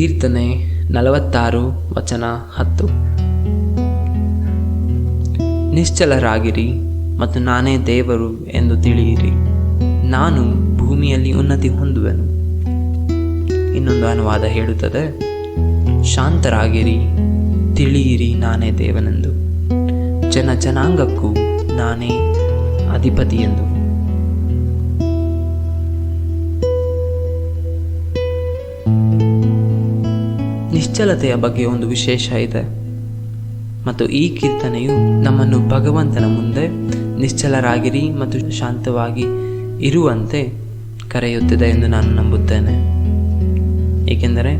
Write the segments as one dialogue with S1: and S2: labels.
S1: ಕೀರ್ತನೆ ನಲವತ್ತಾರು, ವಚನ ಹತ್ತು. ನಿಶ್ಚಲರಾಗಿರಿ ಮತ್ತು ನಾನೇ ದೇವರು ಎಂದು ತಿಳಿಯಿರಿ. ನಾನು ಭೂಮಿಯಲ್ಲಿ ಉನ್ನತಿ ಹೊಂದುವೆನು. ಇನ್ನೊಂದು ಅನುವಾದ ಹೇಳುತ್ತದೆ, ಶಾಂತರಾಗಿರಿ, ತಿಳಿಯಿರಿ ನಾನೇ ದೇವನೆಂದು. ಜನ ಜನಾಂಗಕ್ಕೂ ನಾನೇ ಅಧಿಪತಿ ಎಂದು ನಿಶ್ಚಲತೆಯ ಬಗ್ಗೆ ಒಂದು ವಿಶೇಷ ಇದೆ. ಮತ್ತು ಈ ಕೀರ್ತನೆಯು ನಮ್ಮನ್ನು ಭಗವಂತನ ಮುಂದೆ ನಿಶ್ಚಲರಾಗಿರಿ ಮತ್ತು ಶಾಂತವಾಗಿ ಇರುವಂತೆ ಕರೆಯುತ್ತಿದೆ ಎಂದು ನಾನು ನಂಬುತ್ತೇನೆ. ಏಕೆಂದರೆ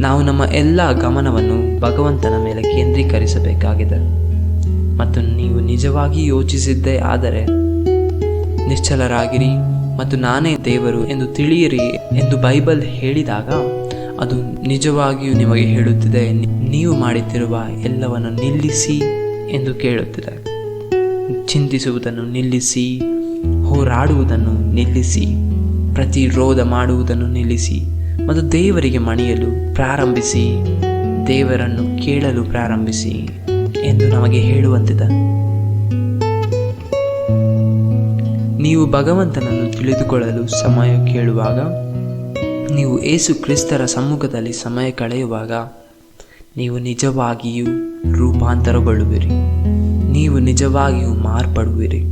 S1: ನಾವು ನಮ್ಮ ಎಲ್ಲ ಗಮನವನ್ನು ಭಗವಂತನ ಮೇಲೆ ಕೇಂದ್ರೀಕರಿಸಬೇಕಾಗಿದೆ. ಮತ್ತು ನೀವು ನಿಜವಾಗಿ ಯೋಚಿಸಿದ್ದೇ ಆದರೆ ನಿಶ್ಚಲರಾಗಿರಿ ಮತ್ತು ನಾನೇ ದೇವರು ಎಂದು ತಿಳಿಯಿರಿ ಎಂದು ಬೈಬಲ್ ಹೇಳಿದಾಗ ಅದು ನಿಜವಾಗಿಯೂ ನಿಮಗೆ ಹೇಳುತ್ತಿದೆ. ನೀವು ಮಾಡುತ್ತಿರುವ ಎಲ್ಲವನ್ನು ನಿಲ್ಲಿಸಿ ಎಂದು ಕೇಳುತ್ತಿದೆ. ಚಿಂತಿಸುವುದನ್ನು ನಿಲ್ಲಿಸಿ, ಹೋರಾಡುವುದನ್ನು ನಿಲ್ಲಿಸಿ, ಪ್ರತಿರೋಧ ಮಾಡುವುದನ್ನು ನಿಲ್ಲಿಸಿ, ಮತ್ತು ದೇವರಿಗೆ ಮಣಿಯಲು ಪ್ರಾರಂಭಿಸಿ, ದೇವರನ್ನು ಕೇಳಲು ಪ್ರಾರಂಭಿಸಿ ಎಂದು ನಮಗೆ ಹೇಳುವಂತಿದೆ. ನೀವು ಭಗವಂತನನ್ನು ತಿಳಿದುಕೊಳ್ಳಲು ಸಮಯ ಕೇಳುವಾಗ ನೀವು ಏಸು ಕ್ರಿಸ್ತರ ಸಮ್ಮುಖದಲ್ಲಿ ಸಮಯ ಕಳೆಯುವಾಗ ನೀವು ನಿಜವಾಗಿಯೂ ರೂಪಾಂತರಗೊಳ್ಳುವಿರಿ. ನೀವು ನಿಜವಾಗಿಯೂ ಮಾರ್ಪಡುವಿರಿ.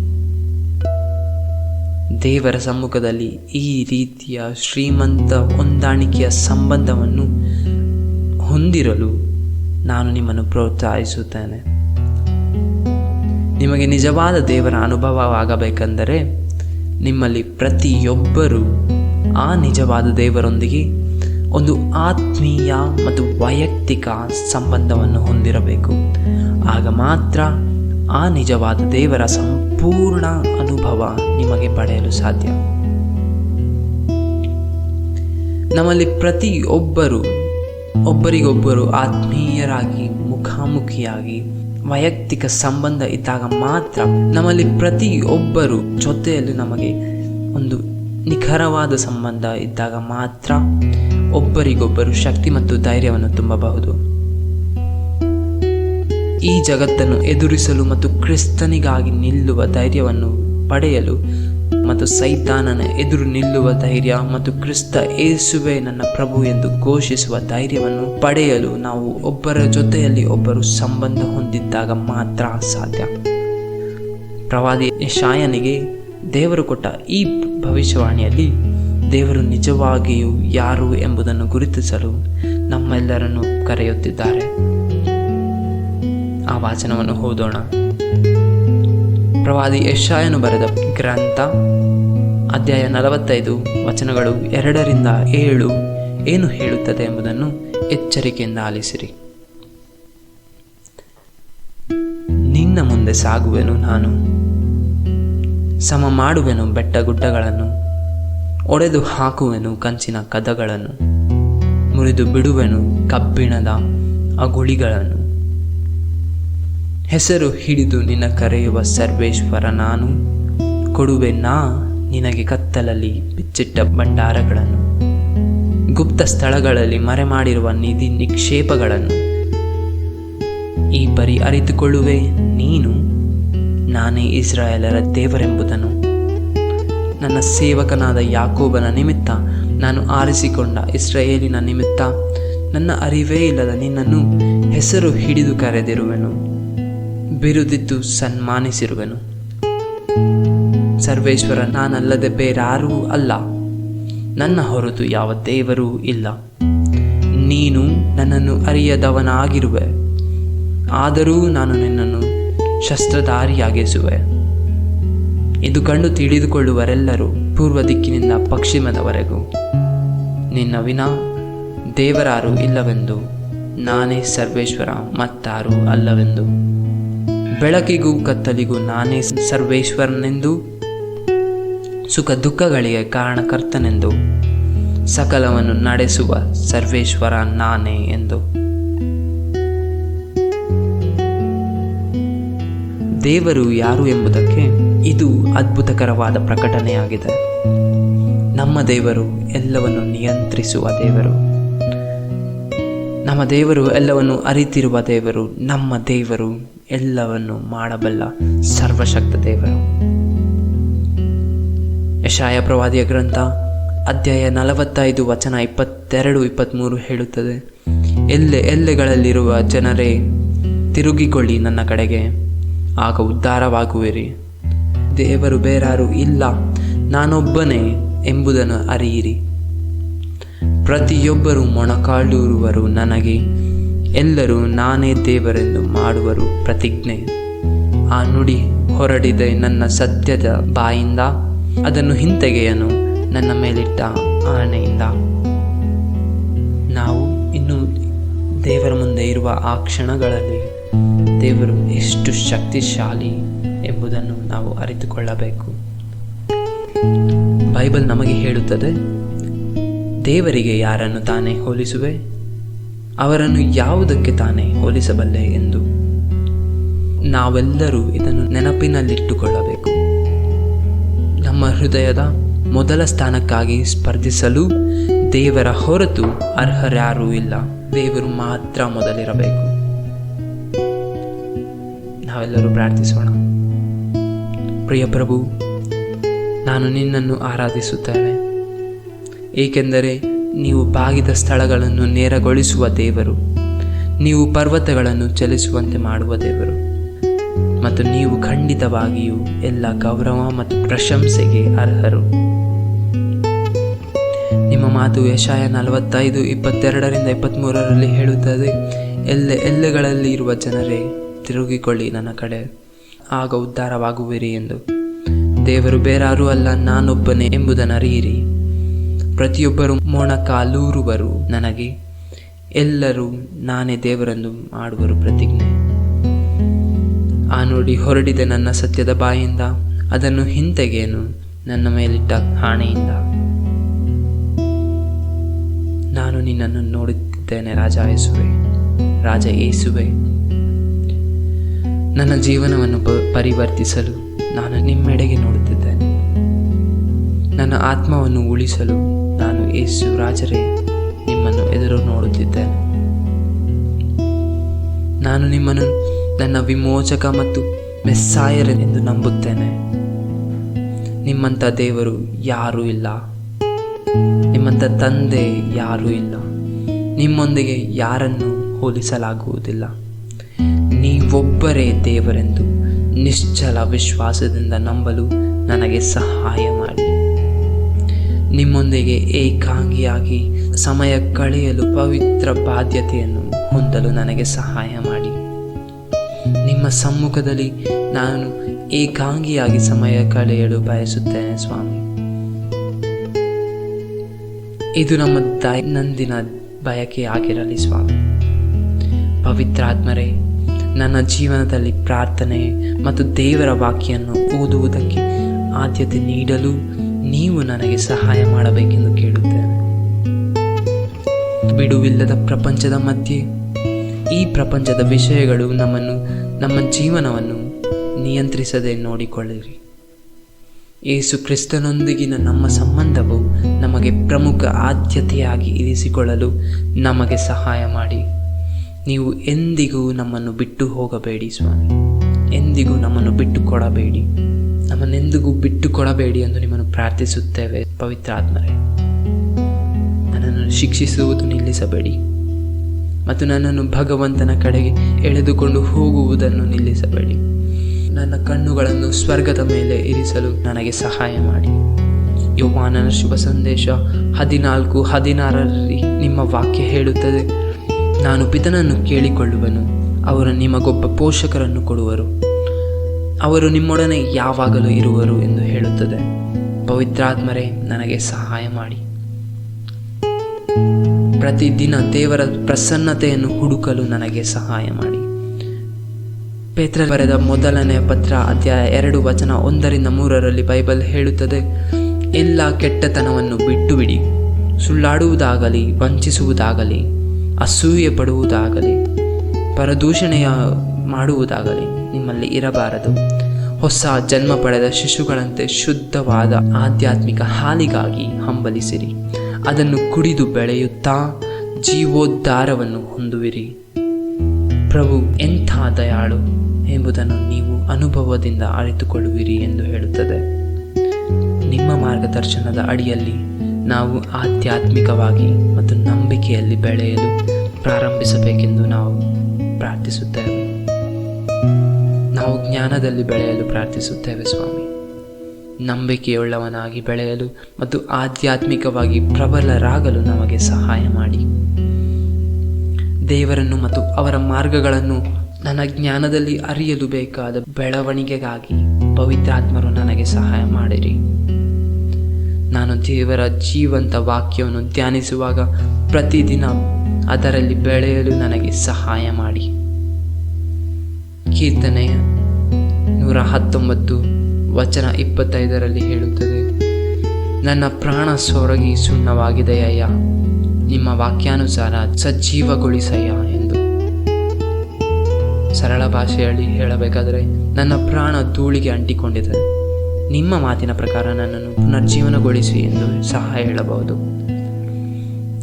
S1: ದೇವರ ಸಮ್ಮುಖದಲ್ಲಿ ಈ ರೀತಿಯ ಶ್ರೀಮಂತ ಹೊಂದಾಣಿಕೆಯ ಸಂಬಂಧವನ್ನು ಹೊಂದಿರಲು ನಾನು ನಿಮ್ಮನ್ನು ಪ್ರೋತ್ಸಾಹಿಸುತ್ತೇನೆ. ನಿಮಗೆ ನಿಜವಾದ ದೇವರ ಅನುಭವವಾಗಬೇಕೆಂದರೆ ನಿಮ್ಮಲ್ಲಿ ಪ್ರತಿಯೊಬ್ಬರೂ ಆ ನಿಜವಾದ ದೇವರೊಂದಿಗೆ ಒಂದು ಆತ್ಮೀಯ ಮತ್ತು ವೈಯಕ್ತಿಕ ಸಂಬಂಧವನ್ನು ಹೊಂದಿರಬೇಕು. ಆಗ ಮಾತ್ರ ಆ ನಿಜವಾದ ದೇವರ ಸಂಪೂರ್ಣ ಅನುಭವ ನಿಮಗೆ ಪಡೆಯಲು ಸಾಧ್ಯ. ನಮ್ಮಲ್ಲಿ ಪ್ರತಿಯೊಬ್ಬರು, ಒಬ್ಬರಿಗೊಬ್ಬರು ಆತ್ಮೀಯರಾಗಿ, ಮುಖಾಮುಖಿಯಾಗಿ, ವೈಯಕ್ತಿಕ ಸಂಬಂಧ ಇದ್ದಾಗ ಮಾತ್ರ ನಮ್ಮಲ್ಲಿ ಪ್ರತಿಯೊಬ್ಬರು ಜೊತೆಯಲ್ಲಿ ನಮಗೆ ಒಂದು ನಿಖರವಾದ ಸಂಬಂಧ ಇದ್ದಾಗ ಮಾತ್ರ ಒಬ್ಬರಿಗೊಬ್ಬರು ಶಕ್ತಿ ಮತ್ತು ಧೈರ್ಯವನ್ನು ತುಂಬಬಹುದು. ಈ ಜಗತ್ತನ್ನು ಎದುರಿಸಲು ಮತ್ತು ಕ್ರಿಸ್ತನಿಗಾಗಿ ನಿಲ್ಲುವ ಧೈರ್ಯವನ್ನು ಪಡೆಯಲು ಮತ್ತು ಸೈತಾನನ ಎದುರು ನಿಲ್ಲುವ ಧೈರ್ಯ ಮತ್ತು ಕ್ರಿಸ್ತ ಏಸುವೆ ನನ್ನ ಪ್ರಭು ಎಂದು ಘೋಷಿಸುವ ಧೈರ್ಯವನ್ನು ಪಡೆಯಲು ನಾವು ಒಬ್ಬರ ಜೊತೆಯಲ್ಲಿ ಒಬ್ಬರು ಸಂಬಂಧ ಹೊಂದಿದ್ದಾಗ ಮಾತ್ರ ಸಾಧ್ಯ. ಪ್ರವಾದಿ ಯಶಾಯನಿಗೆ ದೇವರು ಕೊಟ್ಟ ಈ ಭವಿಷ್ಯವಾಣಿಯಲ್ಲಿ ದೇವರು ನಿಜವಾಗಿಯೂ ಯಾರು ಎಂಬುದನ್ನು ಗುರುತಿಸಲು ನಮ್ಮೆಲ್ಲರನ್ನು ಕರೆಯುತ್ತಿದ್ದಾರೆ. ಆ ವಾಚನವನ್ನು ಓದೋಣ. ಪ್ರವಾದಿ ಯಶಾಯನು ಬರೆದ ಗ್ರಂಥ, ಅಧ್ಯಾಯ ನಲವತ್ತೈದು, ವಚನಗಳು ಎರಡರಿಂದ ಏಳು ಏನು ಹೇಳುತ್ತದೆ ಎಂಬುದನ್ನು ಎಚ್ಚರಿಕೆಯಿಂದ ಆಲಿಸಿರಿ. ನಿನ್ನ ಮುಂದೆ ಸಾಗುವೆನು ನಾನು. ಸಮ ಮಾಡುವೆನು ಬೆಟ್ಟ ಗುಡ್ಡಗಳನ್ನು, ಒಡೆದು ಹಾಕುವೆನು ಕಂಚಿನ ಕದಗಳನ್ನು, ಮುರಿದು ಬಿಡುವೆನು ಕಬ್ಬಿಣದ ಅಗುಳಿಗಳನ್ನು. ಹೆಸರು ಹಿಡಿದು ನಿನ್ನ ಕರೆಯುವ ಸರ್ವೇಶ್ವರ ನಾನು, ಕೊಡುವೆ ನಾ ನಿನಗೆ ಕತ್ತಲಲ್ಲಿ ಬಿಚ್ಚಿಟ್ಟ ಭಂಡಾರಗಳನ್ನು, ಗುಪ್ತ ಸ್ಥಳಗಳಲ್ಲಿ ಮರೆ ಮಾಡಿರುವ ನಿಧಿ ನಿಕ್ಷೇಪಗಳನ್ನು. ಈ ಪರಿ ಅರಿತುಕೊಳ್ಳುವೆ, ನೀನು ನಾನೇ ಇಸ್ರಾಯೇಲರ ದೇವರೆಂಬುದನು. ನನ್ನ ಸೇವಕನಾದ ಯಾಕೋಬನ ನಿಮಿತ್ತ ನಾನು ಆರಿಸಿಕೊಂಡ ಇಸ್ರಾಯೇಲಿನ ನಿಮಿತ್ತ ನನ್ನ ಅರಿವೇ ಇಲ್ಲದ ನಿನ್ನನ್ನು ಹೆಸರು ಹಿಡಿದು ಕರೆದಿರುವೆನು. ಬಿರುದಿದ್ದು ಸನ್ಮಾನಿಸಿರುವೆನು. ಸರ್ವೇಶ್ವರ, ನಾನಲ್ಲದೆ ಬೇರಾರೂ ಅಲ್ಲ. ನನ್ನ ಹೊರತು ಯಾವ ದೇವರೂ ಇಲ್ಲ. ನೀನು ನನ್ನನ್ನು ಅರಿಯದವನಾಗಿರುವೆ. ಆದರೂ ನಾನು ನಿನ್ನನ್ನು ಶಸ್ತ್ರಧಾರಿಯಾಗಿಸುವೆ. ಇದು ಕಂಡು ತಿಳಿದುಕೊಳ್ಳುವರೆಲ್ಲರೂ ಪೂರ್ವ ದಿಕ್ಕಿನಿಂದ ಪಶ್ಚಿಮದವರೆಗೂ. ನಿನ್ನ ವಿನ ದೇವರಾರು ಇಲ್ಲವೆಂದು ನಾನೇ ಸರ್ವೇಶ್ವರ ಮತ್ತಾರು ಅಲ್ಲವೆಂದು. ಬೆಳಕಿಗೂ ಕತ್ತಲಿಗೂ ನಾನೇ ಸರ್ವೇಶ್ವರನೆಂದು. ಸುಖ ದುಃಖಗಳಿಗೆ ಕಾರಣಕರ್ತನೆಂದು. ಸಕಲವನ್ನು ನಡೆಸುವ ಸರ್ವೇಶ್ವರ ನಾನೇ ಎಂದು. ದೇವರು ಯಾರು ಎಂಬುದಕ್ಕೆ ಇದು ಅದ್ಭುತಕರವಾದ ಪ್ರಕಟಣೆಯಾಗಿದೆ. ನಮ್ಮ ದೇವರು ಎಲ್ಲವನ್ನು ನಿಯಂತ್ರಿಸುವ ದೇವರು. ನಮ್ಮ ದೇವರು ಎಲ್ಲವನ್ನು ಅರಿತಿರುವ ದೇವರು, ನಮ್ಮ ದೇವರು ಎಲ್ಲವನ್ನು ಮಾಡಬಲ್ಲ ಸರ್ವಶಕ್ತ ದೇವರು. ಯಶಾಯ ಪ್ರವಾದಿಯ ಗ್ರಂಥ, ಅಧ್ಯಾಯ ನಲವತ್ತೈದು ವಚನ ಇಪ್ಪತ್ತೆರಡು ಇಪ್ಪತ್ತ್ಮೂರು ಹೇಳುತ್ತದೆ, ಎಲ್ಲೆ, ಎಲ್ಲೆಗಳಲ್ಲಿರುವ ಜನರೇ, ತಿರುಗಿಕೊಳ್ಳಿ ನನ್ನ ಕಡೆಗೆ. ಆಗ ಉದ್ಧಾರವಾಗುವಿರಿ. ದೇವರು ಬೇರಾರು ಇಲ್ಲ, ನಾನೊಬ್ಬನೇ ಎಂಬುದನ್ನು ಅರಿಯಿರಿ. ಪ್ರತಿಯೊಬ್ಬರು ಮೊಣಕಾಲೂರುವರು ನನಗೆ, ಎಲ್ಲರೂ ನಾನೇ ದೇವರೆಂದು ಮಾಡುವರು ಪ್ರತಿಜ್ಞೆ. ಆ ನುಡಿ ಹೊರಡಿದೆ ನನ್ನ ಸತ್ಯದ ಬಾಯಿಂದ, ಅದನ್ನು ಹಿಂತೆಗೆಯನು ನನ್ನ ಮೇಲಿಟ್ಟ ಆನೆಯಿಂದ ನಾವು ದೇವರ ಮುಂದೆ ಇರುವ ಆ ಕ್ಷಣಗಳಲ್ಲಿ ದೇವರು ಎಷ್ಟು ಶಕ್ತಿಶಾಲಿ ಎಂಬುದನ್ನು ನಾವು ಅರಿತುಕೊಳ್ಳಬೇಕು. ಬೈಬಲ್ ನಮಗೆ ಹೇಳುತ್ತದೆ, ದೇವರಿಗೆ ಯಾರನ್ನು ತಾನೇ ಹೋಲಿಸುವೆ, ಅವರನ್ನು ಯಾವುದಕ್ಕೆ ತಾನೇ ಹೋಲಿಸಬಲ್ಲೆ ಎಂದು. ನಾವೆಲ್ಲರೂ ಇದನ್ನು ನೆನಪಿನಲ್ಲಿಟ್ಟುಕೊಳ್ಳಬೇಕು. ನಮ್ಮ ಹೃದಯದ ಮೊದಲ ಸ್ಥಾನಕ್ಕಾಗಿ ಸ್ಪರ್ಧಿಸಲು ದೇವರ ಹೊರತು ಅರ್ಹರ್ಯಾರೂ ಇಲ್ಲ. ದೇವರು ಮಾತ್ರ ಮೊದಲಿರಬೇಕು. ನಾವೆಲ್ಲರೂ ಪ್ರಾರ್ಥಿಸೋಣ. ಪ್ರಿಯ ಪ್ರಭು, ನಾನು ನಿನ್ನನ್ನು ಆರಾಧಿಸುತ್ತೇನೆ. ಏಕೆಂದರೆ ನೀವು ಬಾಗಿದ ಸ್ಥಳಗಳನ್ನು ನೇರಗೊಳಿಸುವ ದೇವರು, ನೀವು ಪರ್ವತಗಳನ್ನು ಚಲಿಸುವಂತೆ ಮಾಡುವ ದೇವರು, ಮತ್ತು ನೀವು ಖಂಡಿತವಾಗಿಯೂ ಎಲ್ಲ ಗೌರವ ಮತ್ತು ಪ್ರಶಂಸೆಗೆ ಅರ್ಹರು. ಮಾತು ಯಶಾಯ ನಲವತ್ತೈದು, ಇಪ್ಪತ್ತೆರಡರಿಂದ ಇಪ್ಪತ್ತ್ಮೂರರಲ್ಲಿ ಹೇಳುತ್ತದೆ, ಎಲ್ಲೆ ಎಲ್ಲೆಗಳಲ್ಲಿ ಇರುವ ಜನರೇ, ತಿರುಗಿಕೊಳ್ಳಿ ನನ್ನ ಕಡೆ, ಆಗ ಉದ್ಧಾರವಾಗುವಿರಿ ಎಂದು. ದೇವರು ಬೇರಾರೂ ಅಲ್ಲ, ನಾನೊಬ್ಬನೇ ಎಂಬುದನ್ನು ಅರಿಯಿರಿ. ಪ್ರತಿಯೊಬ್ಬರು ಮೊಣಕಾಲೂರುವರು ನನಗೆ. ಎಲ್ಲರೂ ನಾನೇ ದೇವರನ್ನು ಮಾಡುವರು ಪ್ರತಿಜ್ಞೆ. ಆ ನೋಡಿ ಹೊರಡಿದೆ ನನ್ನ ಸತ್ಯದ ಬಾಯಿಂದ, ಅದನ್ನು ಹಿಂತೆಗೆಯನು, ನನ್ನ ಮೇಲಿಟ್ಟ ಹಾಣೆಯಿಂದ. ನಾನು ನಿನ್ನನ್ನು ನೋಡುತ್ತಿದ್ದೇನೆ ರಾಜ ಯೇಸುವೆ, ರಾಜ ಏಸುವೆ ನನ್ನ ಜೀವನವನ್ನು ಪರಿವರ್ತಿಸಲು ನಾನು ನಿಮ್ಮೆಡೆಗೆ ನೋಡುತ್ತಿದ್ದೇನೆ. ನನ್ನ ಆತ್ಮವನ್ನು ಉಳಿಸಲು ನಾನು ಯೇಸು ರಾಜರೇ ನಿಮ್ಮನ್ನು ಎದುರು ನೋಡುತ್ತಿದ್ದೇನೆ. ನಾನು ನಿಮ್ಮನ್ನು ನನ್ನ ವಿಮೋಚಕ ಮತ್ತು ಮೆಸ್ಸಾಯರೆಂದು ನಂಬುತ್ತೇನೆ. ನಿಮ್ಮಂಥ ದೇವರು ಯಾರೂ ಇಲ್ಲ. ನಿಮ್ಮಂಥ ತಂದೆ ಯಾರೂ ಇಲ್ಲ. ನಿಮ್ಮೊಂದಿಗೆ ಯಾರನ್ನು ಹೋಲಿಸಲಾಗುವುದಿಲ್ಲ. ನೀವೊಬ್ಬರೇ ದೇವರೆಂದು ನಿಶ್ಚಲ ವಿಶ್ವಾಸದಿಂದ ನಂಬಲು ನನಗೆ ಸಹಾಯ ಮಾಡಿ. ನಿಮ್ಮೊಂದಿಗೆ ಏಕಾಂಗಿಯಾಗಿ ಸಮಯ ಕಳೆಯಲು ಪವಿತ್ರ ಬಾಧ್ಯತೆಯನ್ನು ಹೊಂದಲು ನನಗೆ ಸಹಾಯ ಮಾಡಿ. ನಿಮ್ಮ ಸಮ್ಮುಖದಲ್ಲಿ ನಾನು ಏಕಾಂಗಿಯಾಗಿ ಸಮಯ ಕಳೆಯಲು ಬಯಸುತ್ತೇನೆ ಸ್ವಾಮಿ. ಇದು ನಮ್ಮ ದೈನಂದಿನ ಬಯಕೆ ಆಗಿರಲಿ ಸ್ವಾಮಿ. ಪವಿತ್ರಾತ್ಮರೇ, ನನ್ನ ಜೀವನದಲ್ಲಿ ಪ್ರಾರ್ಥನೆ ಮತ್ತು ದೇವರ ವಾಕ್ಯನ್ನು ಓದುವುದಕ್ಕೆ ಆದ್ಯತೆ ನೀಡಲು ನೀವು ನನಗೆ ಸಹಾಯ ಮಾಡಬೇಕೆಂದು ಕೇಳುತ್ತೇನೆ. ಬಿಡುವಿಲ್ಲದ ಪ್ರಪಂಚದ ಮಧ್ಯೆ, ಈ ಪ್ರಪಂಚದ ವಿಷಯಗಳು ನಮ್ಮನ್ನು, ನಮ್ಮ ಜೀವನವನ್ನು ನಿಯಂತ್ರಿಸದೆ ನೋಡಿಕೊಳ್ಳಿರಿ. ಯೇಸು ಕ್ರಿಸ್ತನೊಂದಿಗಿನ ನಮ್ಮ ಸಂಬಂಧವು ನಮಗೆ ಪ್ರಮುಖ ಆದ್ಯತೆಯಾಗಿ ಇರಿಸಿಕೊಳ್ಳಲು ನಮಗೆ ಸಹಾಯ ಮಾಡಿ. ನೀವು ಎಂದಿಗೂ ನಮ್ಮನ್ನು ಬಿಟ್ಟು ಹೋಗಬೇಡಿ ಸ್ವಾಮಿ. ಎಂದಿಗೂ ನಮ್ಮನ್ನು ಬಿಟ್ಟು ಕೊಡಬೇಡಿ ನಮ್ಮನ್ನೆಂದಿಗೂ ಬಿಟ್ಟು ಕೊಡಬೇಡಿ ಎಂದು ನಿಮ್ಮನ್ನು ಪ್ರಾರ್ಥಿಸುತ್ತೇವೆ, ಪವಿತ್ರ ಆತ್ಮರೇ. ನನ್ನನ್ನು ಶಿಕ್ಷಿಸುವುದು ನಿಲ್ಲಿಸಬೇಡಿ. ಮತ್ತು ನನ್ನನ್ನು ಭಗವಂತನ ಕಡೆಗೆ ಎಳೆದುಕೊಂಡು ಹೋಗುವುದನ್ನು ನಿಲ್ಲಿಸಬೇಡಿ. ನನ್ನ ಕಣ್ಣುಗಳನ್ನು ಸ್ವರ್ಗದ ಮೇಲೆ ಇರಿಸಲು ನನಗೆ ಸಹಾಯ ಮಾಡಿ. ಯೋವಾನನ ಶುಭ ಸಂದೇಶ ಹದಿನಾಲ್ಕು, ಹದಿನಾರರಲ್ಲಿ ನಿಮ್ಮ ವಾಕ್ಯ ಹೇಳುತ್ತದೆ. ನಾನು ಪಿತನನ್ನು ಕೇಳಿಕೊಳ್ಳುವನು, ಅವರು ನಿಮಗೊಬ್ಬ ಪೋಷಕರನ್ನು ಕೊಡುವರು. ಅವರು ನಿಮ್ಮೊಡನೆ ಯಾವಾಗಲೂ ಇರುವರು ಎಂದು ಹೇಳುತ್ತದೆ. ಪವಿತ್ರಾತ್ಮರೇ, ನನಗೆ ಸಹಾಯ ಮಾಡಿ. ಪ್ರತಿದಿನ ದೇವರ ಪ್ರಸನ್ನತೆಯನ್ನು ಹುಡುಕಲು ನನಗೆ ಸಹಾಯ ಮಾಡಿ. ಪೇತ್ರ ಬರೆದ ಮೊದಲನೆಯ ಪತ್ರ, ಅಧ್ಯಾಯ ಎರಡು, ವಚನ ಒಂದರಿಂದ ಮೂರರಲ್ಲಿ ಬೈಬಲ್ ಹೇಳುತ್ತದೆ, ಎಲ್ಲ ಕೆಟ್ಟತನವನ್ನು ಬಿಟ್ಟು ಬಿಡಿ ಸುಳ್ಳಾಡುವುದಾಗಲಿ, ವಂಚಿಸುವುದಾಗಲಿ ಅಸೂಯೆ ಪಡುವುದಾಗಲಿ ಪರದೂಷಣೆಯ ಮಾಡುವುದಾಗಲಿ ನಿಮ್ಮಲ್ಲಿ ಇರಬಾರದು. ಹೊಸ ಜನ್ಮ ಪಡೆದ ಶಿಶುಗಳಂತೆ ಶುದ್ಧವಾದ ಆಧ್ಯಾತ್ಮಿಕ ಹಾಲಿಗಾಗಿ ಹಂಬಲಿಸಿರಿ. ಅದನ್ನು ಕುಡಿದು ಬೆಳೆಯುತ್ತಾ ಜೀವೋದ್ಧಾರವನ್ನು ಹೊಂದುವಿರಿ. ಪ್ರಭು ಎಂಥ ದಯಾಳು. ಎಂಬುದನ್ನು ನೀವು ಅನುಭವದಿಂದ ಅರಿತುಕೊಳ್ಳುವಿರಿ ಎಂದು ಹೇಳುತ್ತದೆ. ನಿಮ್ಮ ಮಾರ್ಗದರ್ಶನದ ಅಡಿಯಲ್ಲಿ ನಾವು ಆಧ್ಯಾತ್ಮಿಕವಾಗಿ ಮತ್ತು ನಂಬಿಕೆಯಲ್ಲಿ ಬೆಳೆಯಲು ಪ್ರಾರಂಭಿಸಬೇಕೆಂದು ನಾವು ಪ್ರಾರ್ಥಿಸುತ್ತೇವೆ. ನಾವು ಜ್ಞಾನದಲ್ಲಿ ಬೆಳೆಯಲು ಪ್ರಾರ್ಥಿಸುತ್ತೇವೆ ಸ್ವಾಮಿ. ನಂಬಿಕೆಯುಳ್ಳವನಾಗಿ ಬೆಳೆಯಲು ಮತ್ತು ಆಧ್ಯಾತ್ಮಿಕವಾಗಿ ಪ್ರಬಲರಾಗಲು ನಮಗೆ ಸಹಾಯ ಮಾಡಿ. ದೇವರನ್ನು ಮತ್ತು ಅವರ ಮಾರ್ಗಗಳನ್ನು ನನ್ನ ಜ್ಞಾನದಲ್ಲಿ ಅರಿಯಲು ಬೇಕಾದ ಬೆಳವಣಿಗೆಗಾಗಿ ಪವಿತ್ರಾತ್ಮರು ನನಗೆ ಸಹಾಯ ಮಾಡಿರಿ. ನಾನು ದೇವರ ಜೀವಂತ ವಾಕ್ಯವನ್ನು ಧ್ಯಾನಿಸುವಾಗ ಪ್ರತಿದಿನ ಅದರಲ್ಲಿ ಬೆಳೆಯಲು ನನಗೆ ಸಹಾಯ ಮಾಡಿ. ಕೀರ್ತನೆ ನೂರ ಹತ್ತೊಂಬತ್ತು ವಚನ ಇಪ್ಪತ್ತೈದರಲ್ಲಿ ಹೇಳುತ್ತದೆ, ನನ್ನ ಪ್ರಾಣ ಸೊರಗಿ ಸುಣ್ಣವಾಗಿದೆಯಯ್ಯ, ನಿಮ್ಮ ವಾಕ್ಯಾನುಸಾರ ಸಜೀವಗೊಳಿಸಯ್ಯ ಎಂದು. ಸರಳ ಭಾಷೆಯಲ್ಲಿ ಹೇಳಬೇಕಾದರೆ ನನ್ನ ಪ್ರಾಣ ಧೂಳಿಗೆ ಅಂಟಿಕೊಂಡಿದೆ. ನಿಮ್ಮ ಮಾತಿನ ಪ್ರಕಾರ ನನ್ನನ್ನು ಪುನರ್ಜೀವನಗೊಳಿಸಿ ಎಂದು ಸಹ ಹೇಳಬಹುದು.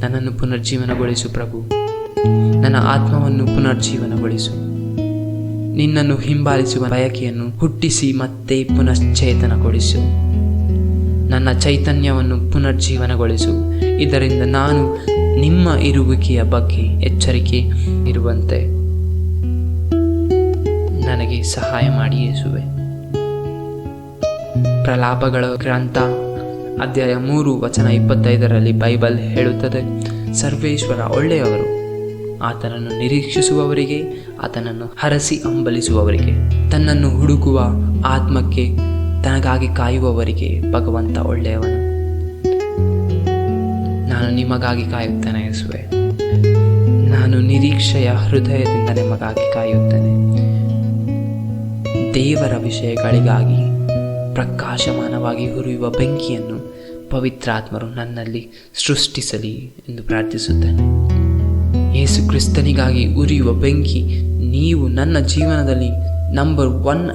S1: ನನ್ನನ್ನು ಪುನರ್ಜೀವನಗೊಳಿಸು ಪ್ರಭು. ನನ್ನ ಆತ್ಮವನ್ನು ಪುನರ್ಜೀವನಗೊಳಿಸು. ನಿನ್ನನ್ನು ಹಿಂಬಾಲಿಸುವ ಬಯಕೆಯನ್ನು ಹುಟ್ಟಿಸಿ ಮತ್ತೆ ಪುನಶ್ಚೇತನಗೊಳಿಸು. ನನ್ನ ಚೈತನ್ಯವನ್ನು ಪುನರ್ಜೀವನಗೊಳಿಸು. ಇದರಿಂದ ನಾನು ನಿಮ್ಮ ಇರುವಿಕೆಯ ಬಗ್ಗೆ ಎಚ್ಚರಿಕೆ ಇರುವಂತೆ ನನಗೆ ಸಹಾಯ ಮಾಡಿ ಯೇಸುವೆ. ಪ್ರಲಾಪಗಳ ಗ್ರಂಥ, ಅಧ್ಯಾಯ ಮೂರು, ವಚನ ಇಪ್ಪತ್ತೈದರಲ್ಲಿ ಬೈಬಲ್ ಹೇಳುತ್ತದೆ, ಸರ್ವೇಶ್ವರ ಒಳ್ಳೆಯವರು ಆತನನ್ನು ನಿರೀಕ್ಷಿಸುವವರಿಗೆ, ಆತನನ್ನು ಹರಸಿ ಅಂಬಲಿಸುವವರಿಗೆ ತನ್ನನ್ನು ಹುಡುಕುವ ಆತ್ಮಕ್ಕೆ, ತನಗಾಗಿ ಕಾಯುವವರಿಗೆ ಭಗವಂತ ಒಳ್ಳೆಯವನು. ನಾನು ನಿಮಗಾಗಿ ಕಾಯುತ್ತೇನೆ ಯೇಸುವೆ. ನಾನು ನಿರೀಕ್ಷೆಯ ಹೃದಯದಿಂದ ನಿಮಗಾಗಿ ಕಾಯುತ್ತೇನೆ. ದೇವರ ವಿಷಯಗಳಿಗಾಗಿ ಪ್ರಕಾಶಮಾನವಾಗಿ ಹುರಿಯುವ ಬೆಂಕಿಯನ್ನು ಪವಿತ್ರಾತ್ಮರು ನನ್ನಲ್ಲಿ ಸೃಷ್ಟಿಸಲಿ ಎಂದು ಪ್ರಾರ್ಥಿಸುತ್ತೇನೆ. ಯೇಸು ಕ್ರಿಸ್ತನಿಗಾಗಿ ಉರಿಯುವ ಬೆಂಕಿ ನೀವು ನನ್ನ ಜೀವನದಲ್ಲಿ ನಂಬರ್ ಒನ್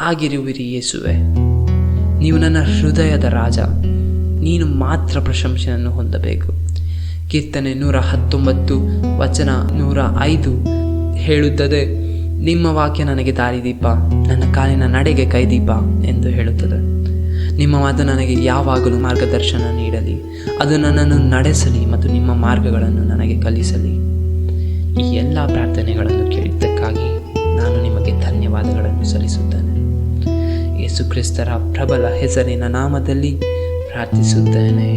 S1: ಆಗಿರುವಿರಿ ಯೇಸುವೆ. ನೀವು ನನ್ನ ಹೃದಯದ ರಾಜ. ನೀನು ಮಾತ್ರ ಪ್ರಶಂಸೆಯನ್ನು ಹೊಂದಬೇಕು. ಕೀರ್ತನೆ ನೂರ ಹತ್ತೊಂಬತ್ತು ವಚನ ನೂರ ಐದು ಹೇಳುತ್ತದೆ ನಿಮ್ಮ ವಾಕ್ಯ ನನಗೆ ದಾರಿದೀಪ, ನನ್ನ ಕಾಲಿನ ನಡೆಗೆ ಕೈದೀಪ ಎಂದು ಹೇಳುತ್ತದೆ. ನಿಮ್ಮ ಮಾತು ನನಗೆ ಯಾವಾಗಲೂ ಮಾರ್ಗದರ್ಶನ ನೀಡಲಿ. ಅದು ನನ್ನನ್ನು ನಡೆಸಲಿ ಮತ್ತು ನಿಮ್ಮ ಮಾರ್ಗಗಳನ್ನು ನನಗೆ ಕಲಿಸಲಿ. ಈ ಎಲ್ಲ ಪ್ರಾರ್ಥನೆಗಳನ್ನು ಕೇಳಿದ್ದಕ್ಕಾಗಿ ನಾನು ನಿಮಗೆ ಧನ್ಯವಾದಗಳನ್ನು ಸಲ್ಲಿಸುತ್ತೇನೆ. ಯೇಸು ಕ್ರಿಸ್ತರ ಪ್ರಬಲ ಹೆಸರಿನ ನಾಮದಲ್ಲಿ ಪ್ರಾರ್ಥಿಸುತ್ತೇನೆ.